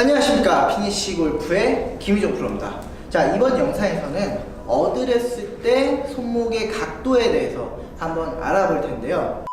안녕하십니까. 피니시 골프의 김희종 프로입니다. 자 이번 영상에서는 어드레스 때 손목의 각도에 대해서 한번 알아볼 텐데요.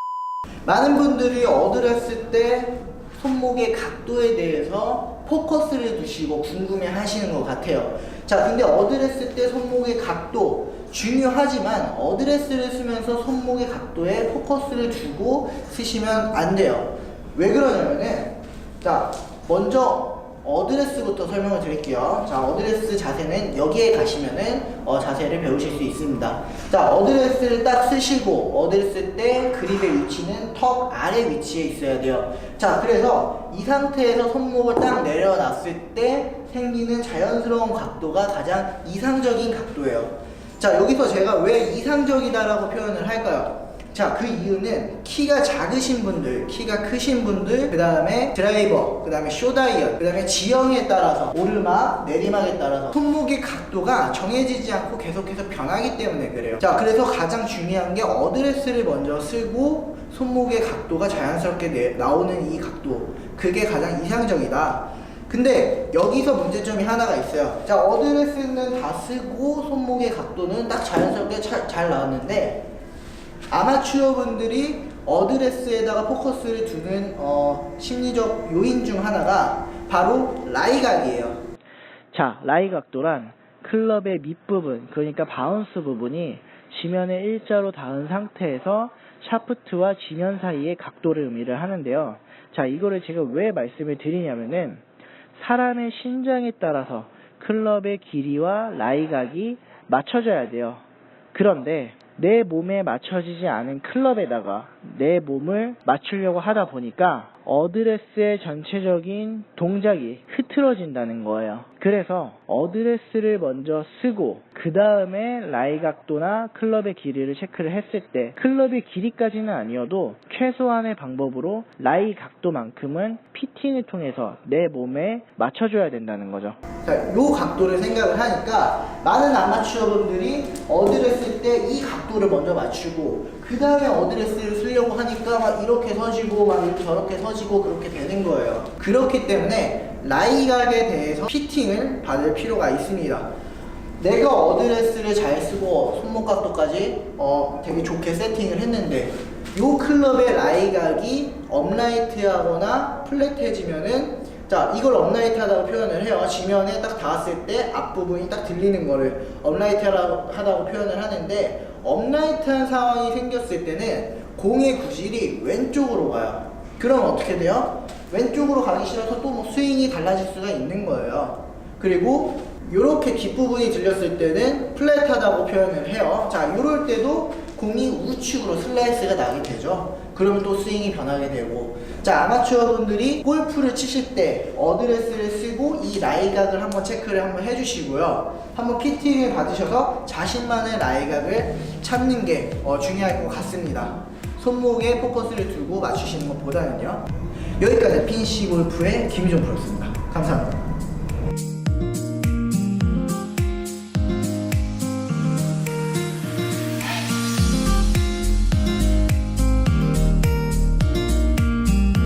많은 분들이 어드레스 때 손목의 각도에 대해서 포커스를 두시고 궁금해 하시는 것 같아요. 자 근데 어드레스 때 손목의 각도 중요하지만 어드레스를 쓰면서 손목의 각도에 포커스를 두고 쓰시면 안 돼요. 왜 그러냐면은 자 먼저 어드레스부터 설명을 드릴게요. 자, 어드레스 자세는 여기에 가시면은 어, 자세를 배우실 수 있습니다. 자, 어드레스를 딱 쓰시고 어드레스 때 그립의 위치는 턱 아래 위치에 있어야 돼요. 자, 그래서 이 상태에서 손목을 딱 내려놨을 때 생기는 자연스러운 각도가 가장 이상적인 각도예요. 자, 여기서 제가 왜 이상적이다라고 표현을 할까요? 자, 그 이유는 키가 작으신 분들, 키가 크신 분들, 그 다음에 드라이버, 그 다음에 쇼다이언, 그 다음에 지형에 따라서 오르막, 내리막에 따라서 손목의 각도가 정해지지 않고 계속해서 변하기 때문에 그래요. 자, 그래서 가장 중요한 게 어드레스를 먼저 쓰고 손목의 각도가 자연스럽게 내- 나오는 이 각도. 그게 가장 이상적이다. 근데 여기서 문제점이 하나가 있어요. 자, 어드레스는 다 쓰고 손목의 각도는 딱 자연스럽게 차- 잘 나왔는데 아마추어 분들이 어드레스에다가 포커스를 두는 어, 심리적 요인 중 하나가 바로 라이각이에요. 자, 라이 각도란 클럽의 밑부분, 그러니까 바운스 부분이 지면에 일자로 닿은 상태에서 샤프트와 지면 사이의 각도를 의미를 하는데요. 자, 이거를 제가 왜 말씀을 드리냐면은 사람의 신장에 따라서 클럽의 길이와 라이각이 맞춰져야 돼요. 그런데 내 몸에 맞춰지지 않은 클럽에다가 내 몸을 맞추려고 하다 보니까 어드레스의 전체적인 동작이 흐트러진다는 거예요. 그래서 어드레스를 먼저 쓰고 그 다음에 라이 각도나 클럽의 길이를 체크를 했을 때 클럽의 길이까지는 아니어도 최소한의 방법으로 라이 각도만큼은 피팅을 통해서 내 몸에 맞춰줘야 된다는 거죠. 자, 요 각도를 생각을 하니까 많은 아마추어 분들이 어드레스 때 이 각도를 먼저 맞추고 그 다음에 어드레스를 쓰려고 하니까 막 이렇게 서지고 막 이렇게 저렇게 서지고 그렇게 되는 거예요. 그렇기 때문에 라이각에 대해서 피팅을 받을 필요가 있습니다. 내가 어드레스를 잘 쓰고 손목 각도까지 어, 되게 좋게 세팅을 했는데 요 클럽의 라이각이 업라이트하거나 플랫해지면은 자 이걸 업라이트 하다고 표현을 해요 지면에 딱 닿았을 때 앞부분이 딱 들리는 거를 업라이트 하다고 표현을 하는데 업라이트한 상황이 생겼을 때는 공의 구질이 왼쪽으로 가요 그럼 어떻게 돼요? 왼쪽으로 가기 싫어서 또 뭐 스윙이 달라질 수가 있는 거예요 그리고 이렇게 뒷부분이 들렸을 때는 플랫하다고 표현을 해요. 자, 이럴 때도 공이 우측으로 슬라이스가 나게 되죠. 그러면 또 스윙이 변하게 되고. 자, 아마추어 분들이 골프를 치실 때 어드레스를 쓰고 이 라이각을 한번 체크를 한번 해주시고요. 한번 피팅을 받으셔서 자신만의 라이각을 찾는 게 어, 중요할 것 같습니다. 손목에 포커스를 두고 맞추시는 것보다는요. 여기까지 핀시 골프의 김희종 프로였습니다. 감사합니다.